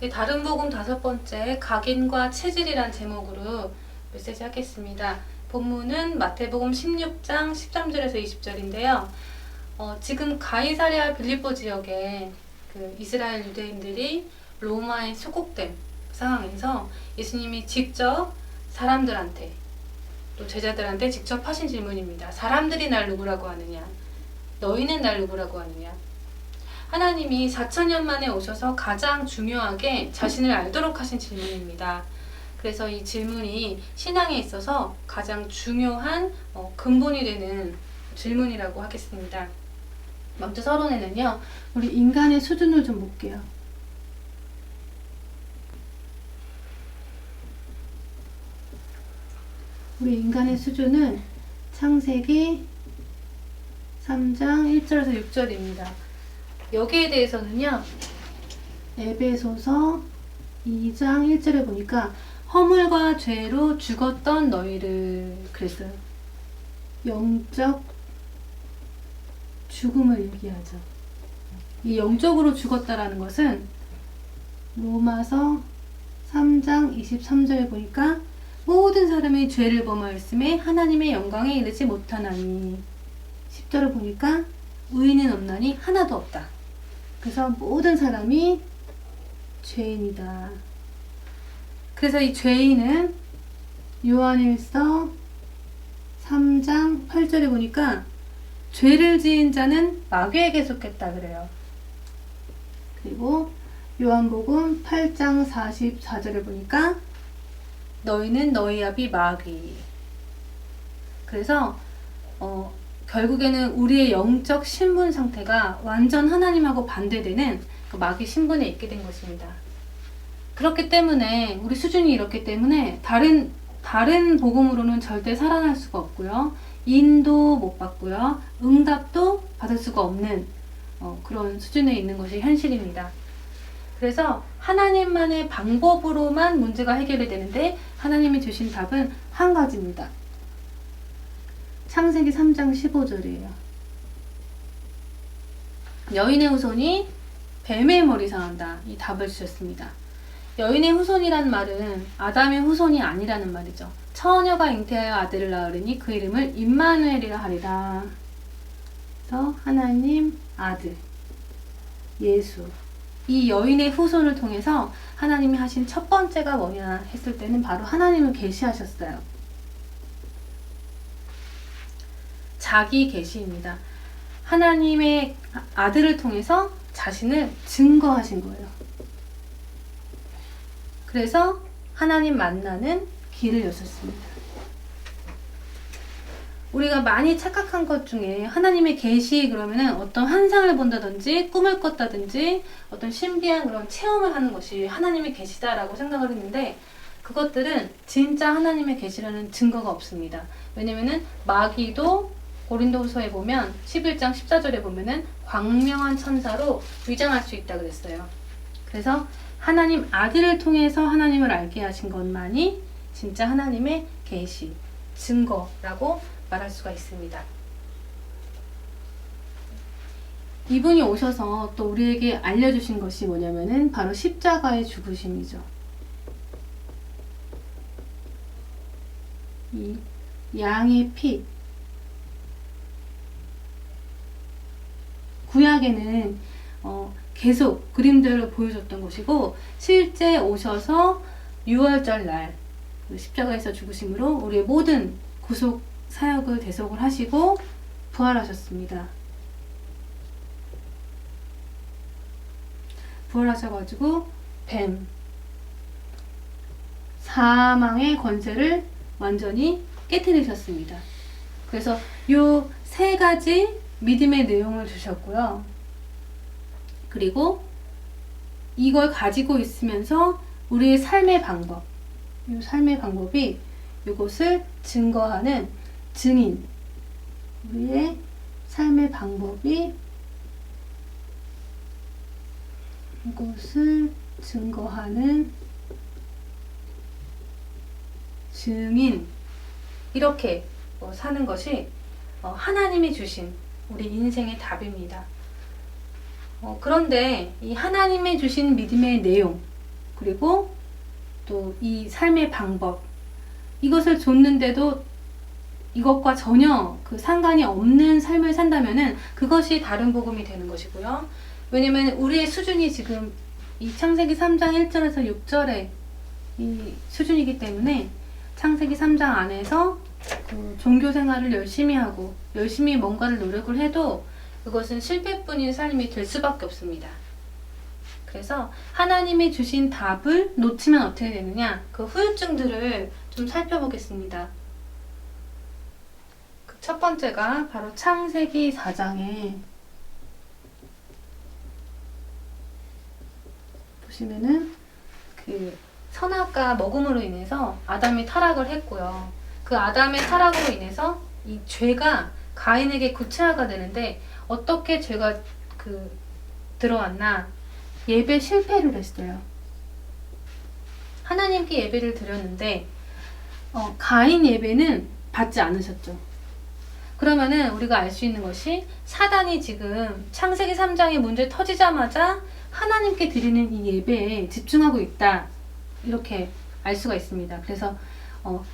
네, 다른 복음 다섯 번째 각인과 체질이란 제목으로 메시지 하겠습니다. 본문은 마태복음 16장 13절에서 20절인데요. 어, 지금 가이사랴 빌립보 지역에 그 이스라엘 유대인들이 로마에 소곡된 상황에서 예수님이 직접 사람들한테 또 제자들한테 직접 하신 질문입니다. 사람들이 날 누구라고 하느냐? 너희는 날 누구라고 하느냐? 하나님이 4천년 만에 오셔서 가장 중요하게 자신을 알도록 하신 질문입니다. 그래서 이 질문이 신앙에 있어서 가장 중요한 어, 근본이 되는 질문이라고 하겠습니다. 먼저 서론에는요, 우리 인간의 수준을 좀 볼게요. 우리 인간의 수준은 창세기 3장 1절에서 6절입니다. 여기에 대해서는요, 에베소서 2장 1절에 보니까 허물과 죄로 죽었던 너희를 그랬어요. 영적 죽음을 얘기하죠. 이 영적으로 죽었다라는 것은 로마서 3장 23절에 보니까 모든 사람이 죄를 범하였음에 하나님의 영광에 이르지 못하나니 10절을 보니까 의인은 없나니 하나도 없다. 그래서 모든 사람이 죄인이다. 그래서 이 죄인은 요한일서 3장 8절에 보니까 죄를 지은 자는 마귀에게 속했다 그래요. 그리고 요한복음 8장 44절에 보니까 너희는 너희 아비 마귀. 그래서 어, 결국에는 우리의 영적 신분 상태가 완전 하나님하고 반대되는 그 마귀 신분에 있게 된 것입니다. 그렇기 때문에 우리 수준이 이렇기 때문에 다른 다른 복음으로는 절대 살아날 수가 없고요. 인도 못 받고요. 응답도 받을 수가 없는 어, 그런 수준에 있는 것이 현실입니다. 그래서 하나님만의 방법으로만 문제가 해결이 되는데 하나님이 주신 답은 한 가지입니다. 창세기 3장 15절이에요. 여인의 후손이 뱀의 머리 상 한다. 이 답을 주셨습니다. 여인의 후손이란 말은 아담의 후손이 아니라는 말이죠. 처녀가 잉태하여 아들을 낳으리니 그 이름을 임마누엘이라 하리라. 그래서 하나님 아들 예수 이 여인의 후손을 통해서 하나님이 하신 첫 번째가 뭐냐 했을 때는 바로 하나님을 계시하셨어요. 자기 계시입니다. 하나님의 아들을 통해서 자신을 증거하신 거예요. 그래서 하나님 만나는 길을 여셨습니다. 우리가 많이 착각한 것 중에 하나님의 계시 그러면은 어떤 환상을 본다든지 꿈을 꿨다든지 어떤 신비한 그런 체험을 하는 것이 하나님의 계시다라고 생각을 했는데 그것들은 진짜 하나님의 계시라는 증거가 없습니다. 왜냐면은 마귀도 고린도후서에 보면 11장 14절에 보면은 광명한 천사로 위장할 수 있다 그랬어요. 그래서 하나님 아들을 통해서 하나님을 알게 하신 것만이 진짜 하나님의 계시, 증거라고 말할 수가 있습니다. 이분이 오셔서 또 우리에게 알려주신 것이 뭐냐면은 바로 십자가의 죽으심이죠. 이 양의 피. 구약에는 어, 계속 그림들을 보여줬던 것이고 실제 오셔서 6월절 날 십자가에서 죽으심으로 우리의 모든 구속 사역을 대속을 하시고 부활하셨습니다. 부활하셔가지고 뱀 사망의 권세를 완전히 깨뜨리셨습니다. 그래서 요 세 가지 믿음의 내용을 주셨고요. 그리고 이걸 가지고 있으면서 우리의 삶의 방법, 이 삶의 방법이 이것을 증거하는 증인, 우리의 삶의 방법이 이것을 증거하는 증인, 이렇게 어, 사는 것이 어, 하나님이 주신 우리 인생의 답입니다. 어, 그런데 이 하나님이 주신 믿음의 내용, 그리고 또 이 삶의 방법 이것을 줬는데도 이것과 전혀 그 상관이 없는 삶을 산다면은 그것이 다른 복음이 되는 것이고요. 왜냐면 우리의 수준이 지금 이 창세기 3장 1절에서 6절의 이 수준이기 때문에 창세기 3장 안에서 그 종교 생활을 열심히 하고 열심히 뭔가를 노력을 해도 그것은 실패뿐인 삶이 될 수밖에 없습니다. 그래서 하나님이 주신 답을 놓치면 어떻게 되느냐 그 후유증들을 좀 살펴보겠습니다. 그 첫 번째가 바로 창세기 4장에 보시면은 그 선악과 먹음으로 인해서 아담이 타락을 했고요. 그 아담의 타락으로 인해서 이 죄가 가인에게 구체화가 되는데 어떻게 죄가 그 들어왔나 예배 실패를 했어요. 하나님께 예배를 드렸는데 어, 가인 예배는 받지 않으셨죠. 그러면은 우리가 알 수 있는 것이 사단이 지금 창세기 3장의 문제 터지자마자 하나님께 드리는 이 예배에 집중하고 있다. 이렇게 알 수가 있습니다. 그래서 어,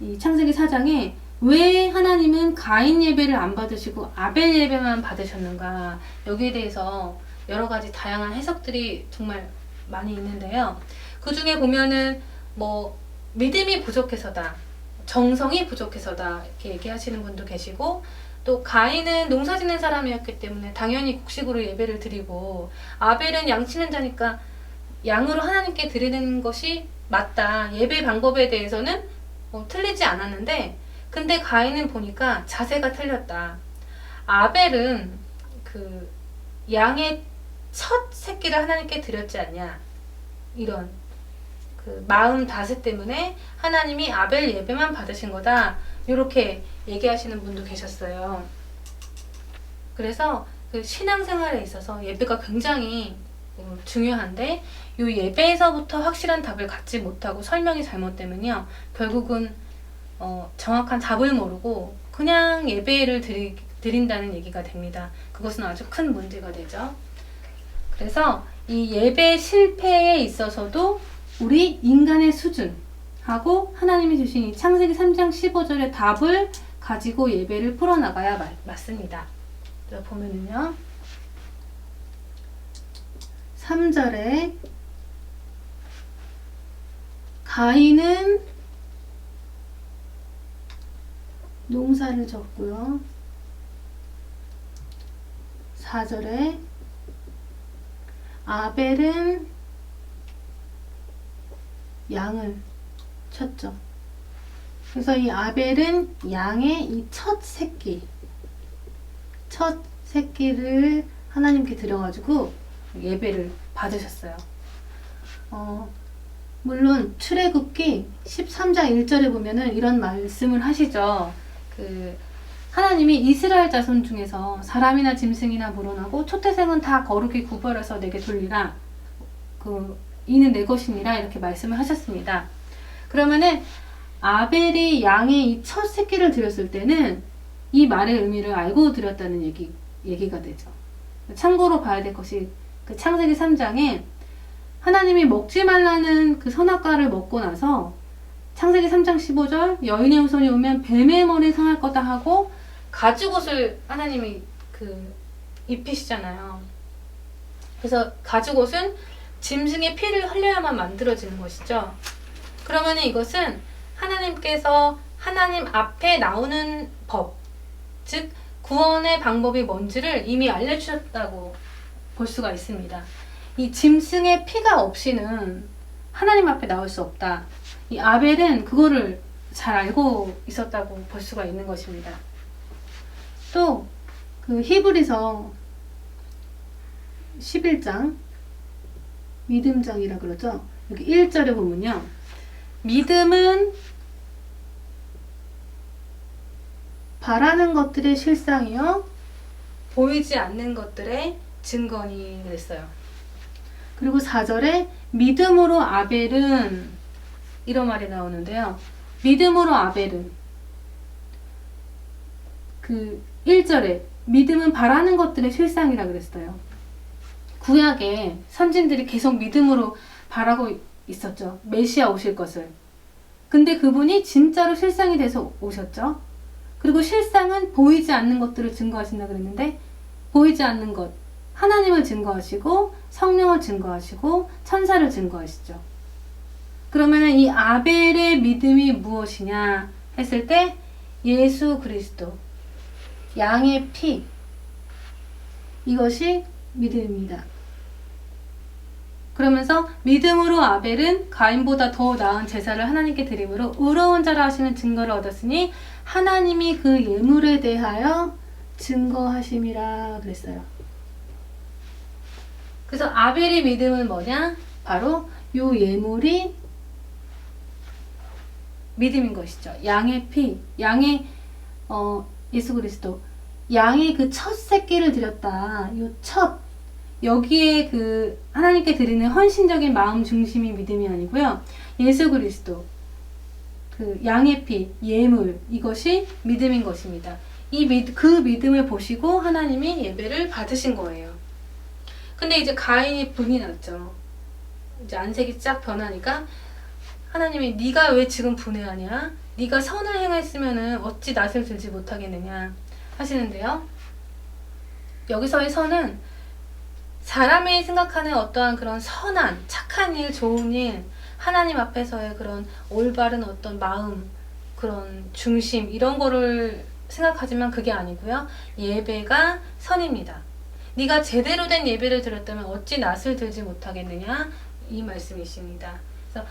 이 창세기 4장에 왜 하나님은 가인 예배를 안 받으시고 아벨 예배만 받으셨는가 여기에 대해서 여러 가지 다양한 해석들이 정말 많이 있는데요. 그 중에 보면은 뭐 믿음이 부족해서다, 정성이 부족해서다 이렇게 얘기하시는 분도 계시고 또 가인은 농사 짓는 사람이었기 때문에 당연히 곡식으로 예배를 드리고 아벨은 양치는 자니까 양으로 하나님께 드리는 것이 맞다. 예배 방법에 대해서는 어, 틀리지 않았는데 근데 가인은 보니까 자세가 틀렸다. 아벨은 그 양의 첫 새끼를 하나님께 드렸지 않냐. 이런 그 마음 다스 때문에 하나님이 아벨 예배만 받으신 거다. 이렇게 얘기하시는 분도 계셨어요. 그래서 그 신앙생활에 있어서 예배가 굉장히 어, 중요한데 이 예배에서부터 확실한 답을 갖지 못하고 설명이 잘못되면요 결국은 어, 정확한 답을 모르고 그냥 예배를 드리, 드린다는 얘기가 됩니다. 그것은 아주 큰 문제가 되죠. 그래서 이 예배 실패에 있어서도 우리 인간의 수준하고 하나님이 주신 이 창세기 3장 15절의 답을 가지고 예배를 풀어나가야 마- 맞습니다. 자, 보면은요. 3절에 가인은 농사를 졌고요. 4절에 아벨은 양을 쳤죠. 그래서 이 아벨은 양의 이 첫 새끼, 첫 새끼를 하나님께 드려가지고 예배를 받으셨어요. 어, 물론 출애굽기 13장 1절에 보면은 이런 말씀을 하시죠. 그 하나님이 이스라엘 자손 중에서 사람이나 짐승이나 물어나고 초태생은 다 거룩히 구별해서 내게 돌리라. 그 이는 내 것이니라 이렇게 말씀을 하셨습니다. 그러면은 아벨이 양의 이 첫 새끼를 드렸을 때는 이 말의 의미를 알고 드렸다는 얘기 얘기가 되죠. 참고로 봐야 될 것이 그 창세기 3장에 하나님이 먹지 말라는 그 선악과를 먹고 나서 창세기 3장 15절 여인의 후손이 오면 뱀의 머리 상할 거다 하고 가죽옷을 하나님이 그 입히시잖아요. 그래서 가죽옷은 짐승의 피를 흘려야만 만들어지는 것이죠. 그러면 이것은 하나님께서 하나님 앞에 나오는 법, 즉 구원의 방법이 뭔지를 이미 알려주셨다고 볼 수가 있습니다. 이 짐승의 피가 없이는 하나님 앞에 나올 수 없다. 이 아벨은 그거를 잘 알고 있었다고 볼 수가 있는 것입니다. 또 그 히브리서 11장 믿음장이라 그러죠. 여기 1절에 보면요. 믿음은 바라는 것들의 실상이요 보이지 않는 것들의 증거니 그랬어요. 그리고 4절에 믿음으로 아벨은 이런 말이 나오는데요. 믿음으로 아벨은 그 1절에 믿음은 바라는 것들의 실상이라 그랬어요. 구약에 선진들이 계속 믿음으로 바라고 있었죠. 메시아 오실 것을. 근데 그분이 진짜로 실상이 돼서 오셨죠. 그리고 실상은 보이지 않는 것들을 증거하신다 그랬는데 보이지 않는 것 하나님을 증거하시고 성령을 증거하시고 천사를 증거하시죠. 그러면은 이 아벨의 믿음이 무엇이냐 했을 때 예수 그리스도 양의 피 이것이 믿음입니다. 그러면서 믿음으로 아벨은 가인보다 더 나은 제사를 하나님께 드림으로 의로운 자라 하시는 증거를 얻었으니 하나님이 그 예물에 대하여 증거하심이라 그랬어요. 그래서 아벨의 믿음은 뭐냐? 바로 요 예물이 믿음인 것이죠. 양의 피, 양의 어, 예수 그리스도, 양의 그 첫 새끼를 드렸다. 요 첫 여기에 그 하나님께 드리는 헌신적인 마음 중심이 믿음이 아니고요. 예수 그리스도 그 양의 피, 예물 이것이 믿음인 것입니다. 이 믿, 그 믿음을 보시고 하나님이 예배를 받으신 거예요. 근데 이제 가인이 분이 났죠. 이제 안색이 쫙 변하니까 하나님이 네가 왜 지금 분해하냐? 네가 선을 행했으면은 어찌 낯을 들지 못하겠느냐 하시는데요. 여기서의 선은 사람이 생각하는 어떠한 그런 선한 착한 일, 좋은 일, 하나님 앞에서의 그런 올바른 어떤 마음, 그런 중심 이런 거를 생각하지만 그게 아니고요. 예배가 선입니다. 네가 제대로 된 예배를 드렸다면 어찌 낯을 들지 못하겠느냐 이 말씀이십니다. 그래서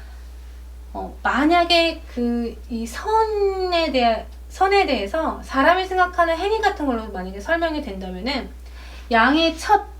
어, 만약에 그 이 선에 대해 선에 대해서 사람이 생각하는 행위 같은 걸로 만약에 설명이 된다면은 양의 첫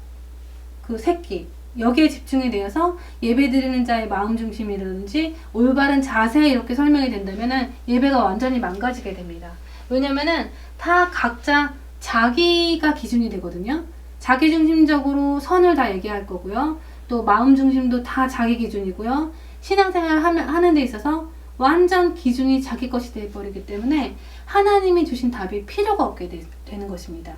그 새끼 여기에 집중이 되어서 예배 드리는 자의 마음 중심이라든지 올바른 자세 이렇게 설명이 된다면은 예배가 완전히 망가지게 됩니다. 왜냐면은 다 각자 자기가 기준이 되거든요. 자기 중심적으로 선을 다 얘기할 거고요. 또 마음 중심도 다 자기 기준이고요. 신앙생활 하는 데 있어서 완전 기준이 자기 것이 되어버리기 때문에 하나님이 주신 답이 필요가 없게 되, 는 것입니다.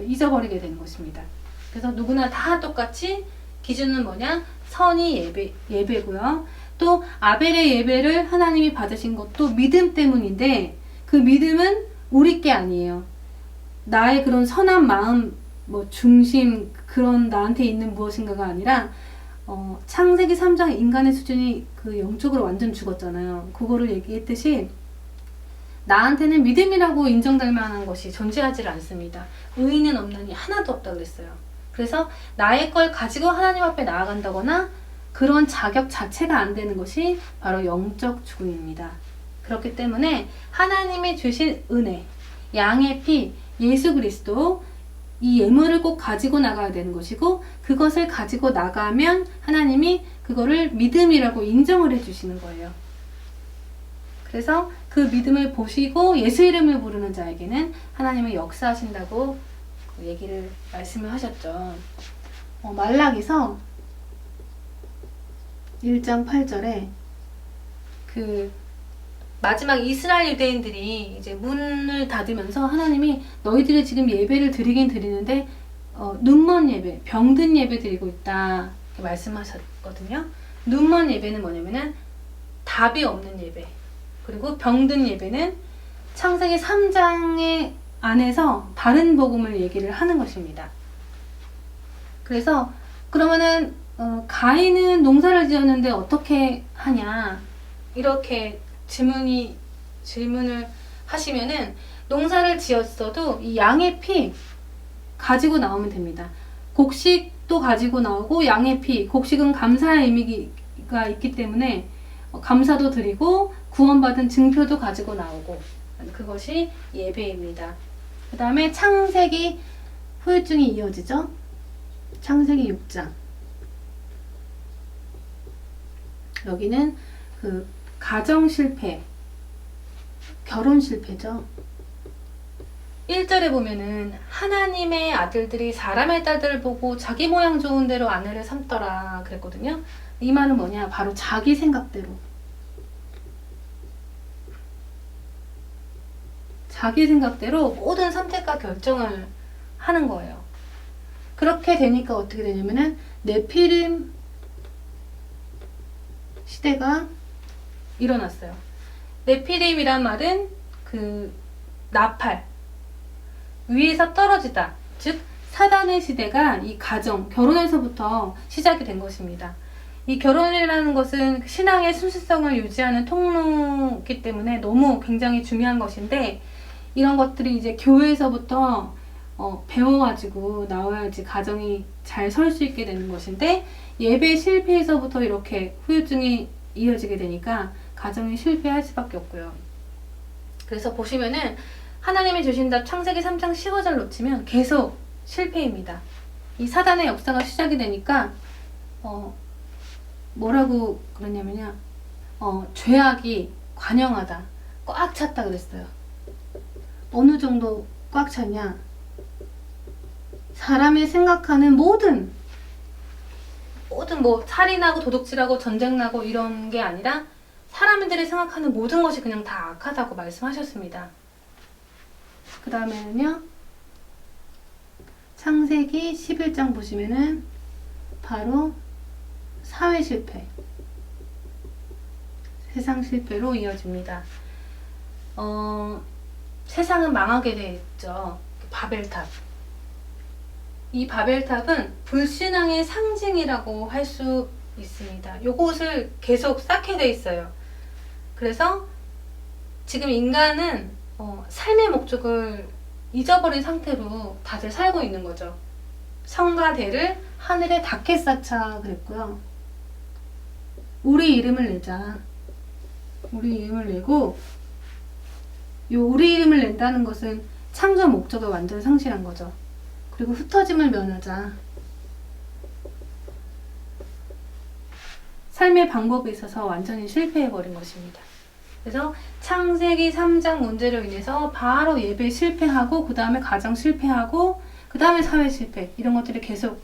잊어버리게 되는 것입니다. 그래서 누구나 다 똑같이 기준은 뭐냐? 선이 예배, 예배고요. 또 아벨의 예배를 하나님이 받으신 것도 믿음 때문인데 그 믿음은 우리 게 아니에요. 나의 그런 선한 마음, 뭐 중심, 그런 나한테 있는 무엇인가가 아니라 어, 창세기 3장 인간의 수준이 그 영적으로 완전 죽었잖아요. 그거를 얘기했듯이 나한테는 믿음이라고 인정될 만한 것이 존재하지 않습니다. 의인은 없나니 하나도 없다 그랬어요. 그래서 나의 걸 가지고 하나님 앞에 나아간다거나 그런 자격 자체가 안 되는 것이 바로 영적 죽음입니다. 그렇기 때문에 하나님이 주신 은혜, 양의 피, 예수 그리스도 이 예물을 꼭 가지고 나가야 되는 것이고 그것을 가지고 나가면 하나님이 그거를 믿음이라고 인정을 해주시는 거예요. 그래서 그 믿음을 보시고 예수 이름을 부르는 자에게는 하나님은 역사하신다고 그 얘기를 말씀을 하셨죠. 어, 말락에서 1장 8절에 그 마지막 이스라엘 유대인들이 이제 문을 닫으면서 하나님이 너희들이 지금 예배를 드리긴 드리는데 어, 눈먼 예배, 병든 예배 드리고 있다 말씀하셨거든요. 눈먼 예배는 뭐냐면은 답이 없는 예배 그리고 병든 예배는 창세기 3장의 안에서 다른 복음을 얘기를 하는 것입니다. 그래서 그러면은 어, 가인은 농사를 지었는데 어떻게 하냐 이렇게 질문이 질문을 하시면은 농사를 지었어도 이 양의 피 가지고 나오면 됩니다. 곡식도 가지고 나오고 양의 피 곡식은 감사의 의미가 있기 때문에 감사도 드리고 구원받은 증표도 가지고 나오고 그것이 예배입니다. 그 다음에 창세기 후유증이 이어지죠. 창세기 6장. 여기는 그 가정 실패, 결혼 실패죠. 1절에 보면은 하나님의 아들들이 사람의 딸들을 보고 자기 모양 좋은 대로 아내를 삼더라 그랬거든요. 이 말은 뭐냐? 바로 자기 생각대로. 자기 생각대로 모든 선택과 결정을 하는 거예요. 그렇게 되니까 어떻게 되냐면은 네피림 시대가 일어났어요. 네피림이란 말은 그 나팔 위에서 떨어지다. 즉 사단의 시대가 이 가정 결혼에서부터 시작이 된 것입니다. 이 결혼이라는 것은 신앙의 순수성을 유지하는 통로이기 때문에 너무 굉장히 중요한 것인데 이런 것들이 이제 교회에서부터 어, 배워가지고 나와야지 가정이 잘 설 수 있게 되는 것인데 예배 실패에서부터 이렇게 후유증이 이어지게 되니까 가정이 실패할 수밖에 없고요. 그래서 보시면은 하나님이 주신 답 창세기 3장 15절 놓치면 계속 실패입니다. 이 사단의 역사가 시작이 되니까 어, 뭐라고 그러냐면요. 어, 죄악이 관영하다. 꽉 찼다 그랬어요. 어느 정도 꽉 찼냐? 사람이 생각하는 모든 모든 뭐 살인하고 도둑질하고 전쟁 나고 이런 게 아니라 사람들이 생각하는 모든 것이 그냥 다 악하다고 말씀하셨습니다. 그 다음에는요. 창세기 11장 보시면은 바로 사회 실패, 세상 실패로 이어집니다. 어, 세상은 망하게 되었죠. 바벨탑. 이 바벨탑은 불신앙의 상징이라고 할 수 있습니다. 요것을 계속 쌓게 돼 있어요. 그래서 지금 인간은 어, 삶의 목적을 잊어버린 상태로 다들 살고 있는 거죠. 성과 대를 하늘에 닿게 쌓자 그랬고요. 우리 이름을 내자. 우리 이름을 내고 요 우리 이름을 낸다는 것은 창조 목적을 완전 상실한 거죠. 그리고 흩어짐을 면하자. 삶의 방법에 있어서 완전히 실패해버린 것입니다. 그래서 창세기 3장 문제로 인해서 바로 예배 실패하고 그 다음에 가정 실패하고 그 다음에 사회 실패 이런 것들이 계속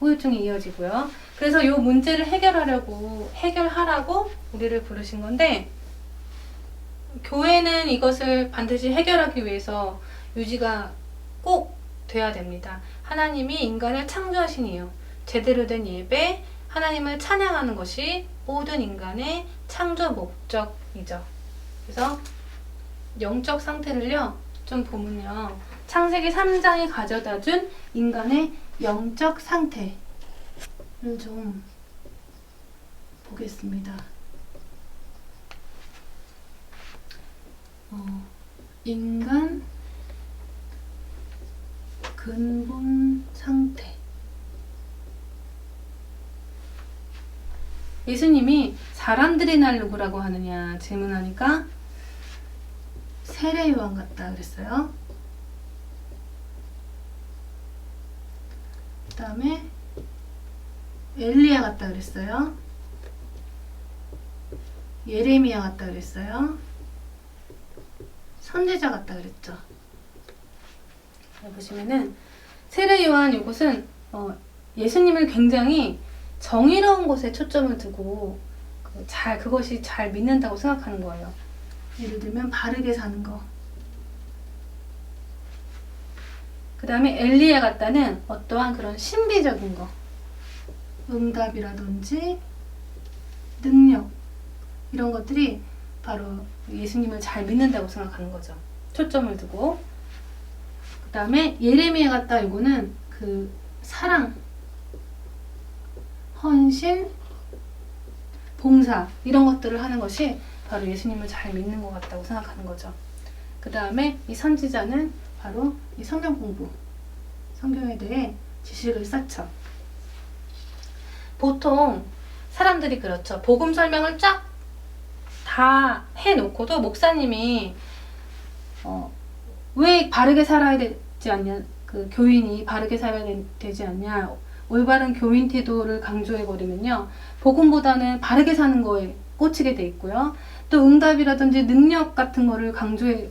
후유증이 이어지고요. 그래서 이 문제를 해결하려고 해결하라고 우리를 부르신 건데 교회는 이것을 반드시 해결하기 위해서 유지가 꼭 돼야 됩니다. 하나님이 인간을 창조하신 이유, 제대로 된 예배, 하나님을 찬양하는 것이 모든 인간의 창조 목적이죠. 그래서 영적 상태를요, 좀 보면요. 창세기 3장이 가져다 준 인간의 영적 상태를 좀 보겠습니다. 어, 인간 근본 상태. 예수님이 사람들이 날 누구라고 하느냐 질문하니까 세례 요한 같다 그랬어요. 그 다음에 엘리야 같다 그랬어요. 예레미야 같다 그랬어요. 선지자 같다 그랬죠. 자, 보시면은 세례 요한 이곳은 어, 예수님을 굉장히 정의로운 것에 초점을 두고 그 잘 그것이 잘 믿는다고 생각하는 거예요. 예를 들면 바르게 사는 거. 그 다음에 엘리야 같다는 어떠한 그런 신비적인 거. 응답이라든지 능력 이런 것들이 바로 예수님을 잘 믿는다고 생각하는 거죠. 초점을 두고. 그 다음에 예레미야 같다 이거는 그 사랑, 헌신, 봉사 이런 것들을 하는 것이 바로 예수님을 잘 믿는 것 같다고 생각하는 거죠. 그 다음에 이 선지자는 바로 이 성경 공부, 성경에 대해 지식을 쌓죠. 보통 사람들이 그렇죠. 복음 설명을 쫙 다 해놓고도 목사님이 어, 왜 바르게 살아야 되지 않냐? 그 교인이 바르게 살아야 되, 되지 않냐? 올바른 교인 태도를 강조해 버리면요. 복음보다는 바르게 사는 거에 꽂히게 돼 있고요. 또 응답이라든지 능력 같은 거를 강조해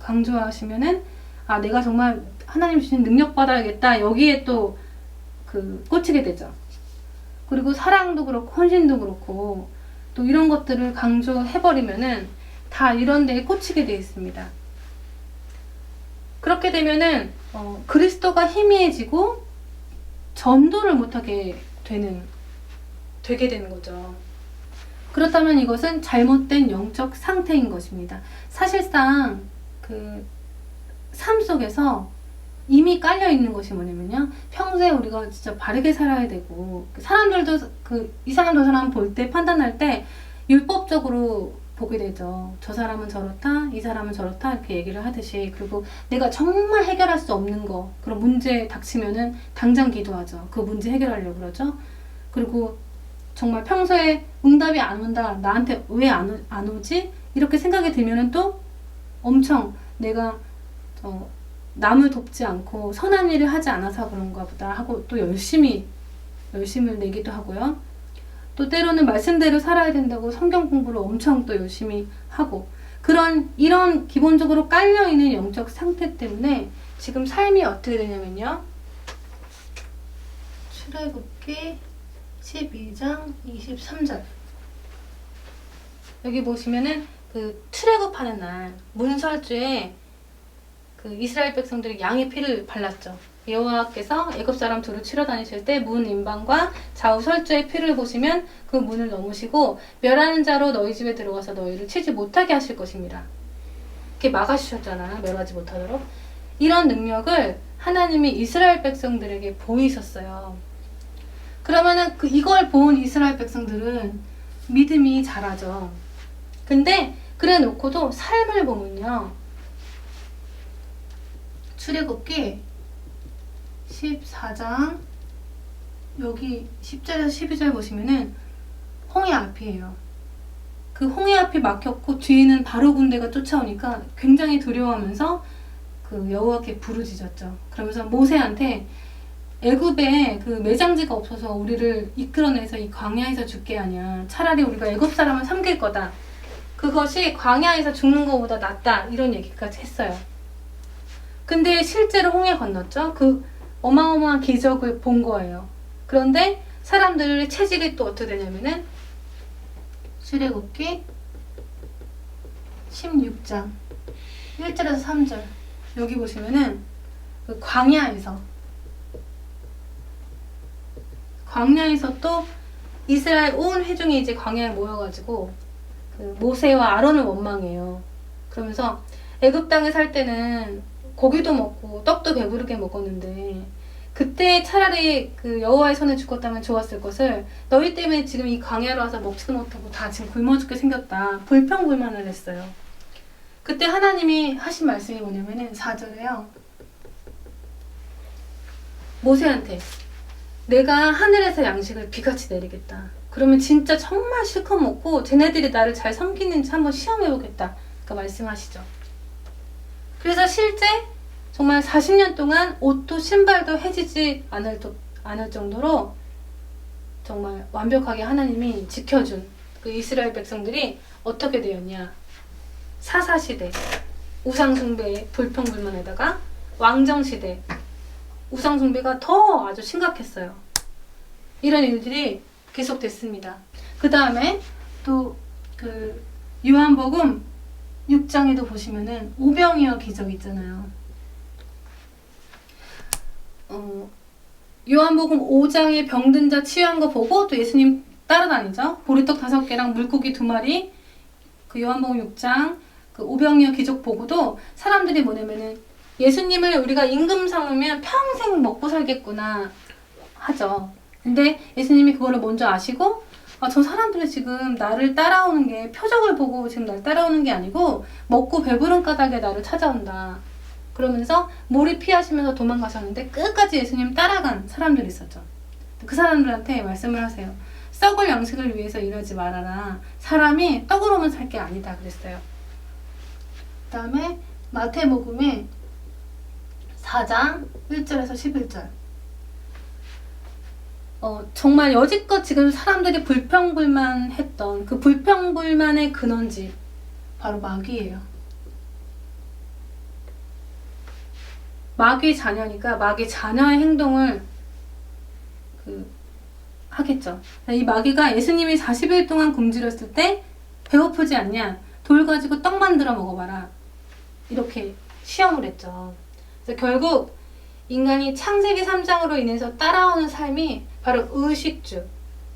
강조하시면은 아 내가 정말 하나님 주신 능력 받아야겠다 여기에 또 그 꽂히게 되죠. 그리고 사랑도 그렇고 헌신도 그렇고 또 이런 것들을 강조해 버리면은 다 이런 데에 꽂히게 돼 있습니다. 그렇게 되면은 어, 그리스도가 희미해지고 전도를 못하게 되는 되게 되는 거죠. 그렇다면 이것은 잘못된 영적 상태인 것입니다. 사실상 그 삶 속에서 이미 깔려 있는 것이 뭐냐면요. 평소에 우리가 진짜 바르게 살아야 되고 그 사람들도 그이 사람 저 사람 볼 때 판단할 때 율법적으로 보게 되죠. 저 사람은 저렇다, 이 사람은 저렇다 이렇게 얘기를 하듯이 그리고 내가 정말 해결할 수 없는 거 그런 문제 닥치면은 당장 기도하죠. 그 문제 해결하려고 그러죠. 그리고 정말 평소에 응답이 안 온다, 나한테 왜 안 안 오지? 이렇게 생각이 들면은 또 엄청 내가 어, 남을 돕지 않고 선한 일을 하지 않아서 그런가 보다 하고 또 열심히 열심을 내기도 하고요. 또 때로는 말씀대로 살아야 된다고 성경 공부를 엄청 또 열심히 하고 그런 이런 기본적으로 깔려 있는 영적 상태 때문에 지금 삶이 어떻게 되냐면요. 출애굽기 12장 23절 여기 보시면은 그 출애굽하는 날 문설주에 그 이스라엘 백성들이 양의 피를 발랐죠. 여호와께서 애굽 사람 둘을 치러 다니실 때 문 임방과 좌우 설주의 피를 보시면 그 문을 넘으시고 멸하는 자로 너희 집에 들어가서 너희를 치지 못하게 하실 것입니다. 이렇게 막아주셨잖아 멸하지 못하도록 이런 능력을 하나님이 이스라엘 백성들에게 보이셨어요. 그러면은 그 이걸 본 이스라엘 백성들은 믿음이 자라죠. 근데 그래 놓고도 삶을 보면요. 출애굽기 14장 여기 10절에서 12절 보시면은 홍해 앞이에요. 그 홍해 앞이 막혔고 뒤에는 바로 군대가 쫓아오니까 굉장히 두려워하면서 그 여호와께 부르짖었죠. 그러면서 모세한테 애굽에 그 매장지가 없어서 우리를 이끌어내서 이 광야에서 죽게 하냐. 차라리 우리가 애굽 사람을 섬길 거다. 그것이 광야에서 죽는 것보다 낫다. 이런 얘기까지 했어요. 근데 실제로 홍해 건넜죠. 그 어마어마한 기적을 본 거예요. 그런데 사람들의 체질이 또 어떻게 되냐면은 출애굽기 16장 1절에서 3절 여기 보시면은 그 광야에서 광야에서 또 이스라엘 온 회중이 이제 광야에 모여가지고 그 모세와 아론을 원망해요. 그러면서 애굽 땅에 살 때는 고기도 먹고 떡도 배부르게 먹었는데 그때 차라리 그 여호와의 손에 죽었다면 좋았을 것을 너희 때문에 지금 이 광야로 와서 먹지도 못하고 다 지금 굶어 죽게 생겼다. 불평불만을 했어요. 그때 하나님이 하신 말씀이 뭐냐면은 4절에요. 모세한테 내가 하늘에서 양식을 비같이 내리겠다. 그러면 진짜 정말 실컷 먹고 쟤네들이 나를 잘 섬기는지 한번 시험해 보겠다. 그 말씀하시죠. 그래서 실제 정말 40년 동안 옷도 신발도 해지지 않을, 도- 않을 정도로 정말 완벽하게 하나님이 지켜준 그 이스라엘 백성들이 어떻게 되었냐. 사사시대, 우상숭배 불평불만에다가 왕정시대, 우상숭배가 더 아주 심각했어요. 이런 일들이 계속됐습니다. 그 다음에 또 그 요한복음 6장에도 보시면은 오병이어 기적 있잖아요. 어, 요한복음 5장에 병든 자 치유한 거 보고 또 예수님 따라다니죠. 보리떡 다섯 개랑 물고기 두 마리. 그 요한복음 6장 그 오병이어 기적 보고도 사람들이 뭐냐면은 예수님을 우리가 임금 삼으면 평생 먹고 살겠구나 하죠. 근데 예수님이 그거를 먼저 아시고 아, 저 사람들이 지금 나를 따라오는 게 표적을 보고 지금 날 따라오는 게 아니고 먹고 배부른 까닭에 나를 찾아온다. 그러면서 몰이 피하시면서 도망가셨는데 끝까지 예수님 따라간 사람들이 있었죠. 그 사람들한테 말씀을 하세요. 썩을 양식을 위해서 일하지 말아라. 사람이 떡으로만 살 게 아니다 그랬어요. 그 다음에 마태복음에 4장 1절에서 11절. 어, 정말 여지껏 지금 사람들이 불평불만 했던 그 불평불만의 근원지 바로 마귀예요. 마귀 자녀니까 마귀 자녀의 행동을 그 하겠죠. 이 마귀가 예수님이 40일 동안 굶주렸을 때 배고프지 않냐? 돌 가지고 떡 만들어 먹어봐라. 이렇게 시험을 했죠. 그래서 결국 인간이 창세기 3장으로 인해서 따라오는 삶이 바로 의식주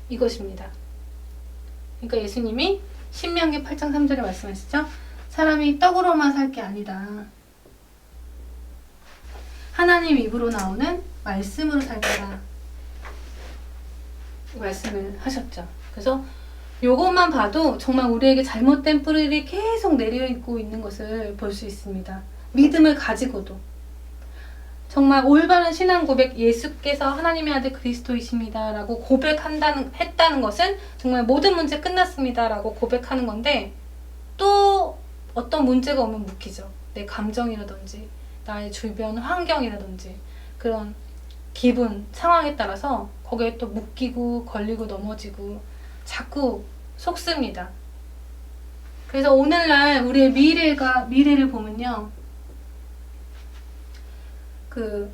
이것입니다. 그러니까 예수님이 신명기 8장 3절에 말씀하시죠. 사람이 떡으로만 살 게 아니다. 하나님 입으로 나오는 말씀으로 살 거다. 말씀을 하셨죠. 그래서 요것만 봐도 정말 우리에게 잘못된 뿌리를 계속 내려있고 있는 것을 볼 수 있습니다. 믿음을 가지고도. 정말 올바른 신앙 고백, 예수께서 하나님의 아들 그리스도이십니다. 라고 고백한다는, 했다는 것은 정말 모든 문제 끝났습니다. 라고 고백하는 건데, 또 어떤 문제가 오면 묵히죠. 내 감정이라든지, 나의 주변 환경이라든지, 그런 기분, 상황에 따라서 거기에 또 묶이고, 걸리고, 넘어지고, 자꾸 속습니다. 그래서 오늘날 우리의 미래가, 미래를 보면요. 그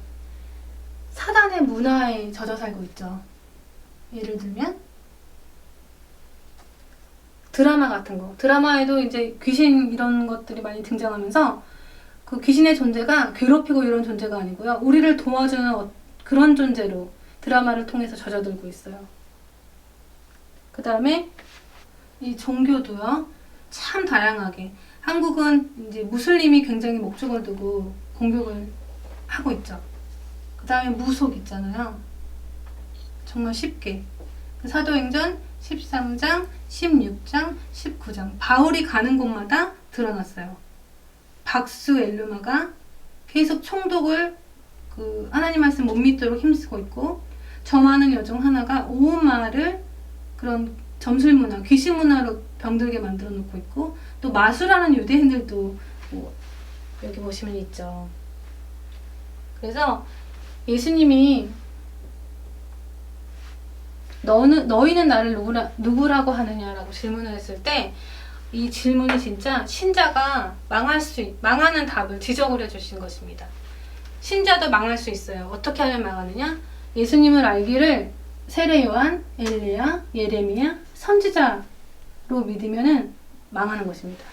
사단의 문화에 젖어 살고 있죠. 예를 들면 드라마 같은 거. 드라마에도 이제 귀신 이런 것들이 많이 등장하면서 그 귀신의 존재가 괴롭히고 이런 존재가 아니고요. 우리를 도와주는 어- 그런 존재로 드라마를 통해서 젖어들고 있어요. 그 다음에 이 종교도요. 참 다양하게. 한국은 이제 무슬림이 굉장히 목적을 두고 공격을 하고 있죠. 그 다음에 무속 있잖아요. 정말 쉽게. 그 사도행전 13장, 16장, 19장. 바울이 가는 곳마다 드러났어요. 박수 엘루마가 계속 총독을 그 하나님 말씀 못 믿도록 힘쓰고 있고 저 많은 여종 하나가 오마를 그런 점술 문화, 귀신 문화로 병들게 만들어 놓고 있고 또 마술하는 유대인들도 뭐 여기 보시면 있죠. 그래서 예수님이 너는 너희는 나를 누구라, 누구라고 하느냐라고 질문을 했을 때 이 질문이 진짜 신자가 망할 수 있- 망하는 답을 지적을 해주신 것입니다. 신자도 망할 수 있어요. 어떻게 하면 망하느냐? 예수님을 알기를 세례 요한, 엘리야, 예레미야, 선지자로 믿으면은 망하는 것입니다.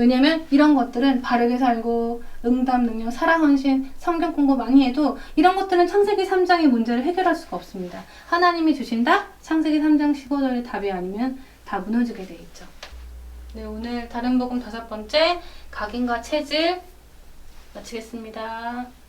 왜냐면 이런 것들은 바르게 살고 응답 능력, 사랑 헌신, 성경 공부 많이 해도 이런 것들은 창세기 3장의 문제를 해결할 수가 없습니다. 하나님이 주신 답, 창세기 3장 15절의 답이 아니면 다 무너지게 돼 있죠. 네, 오늘 다른 복음 다섯 번째 각인과 체질 마치겠습니다.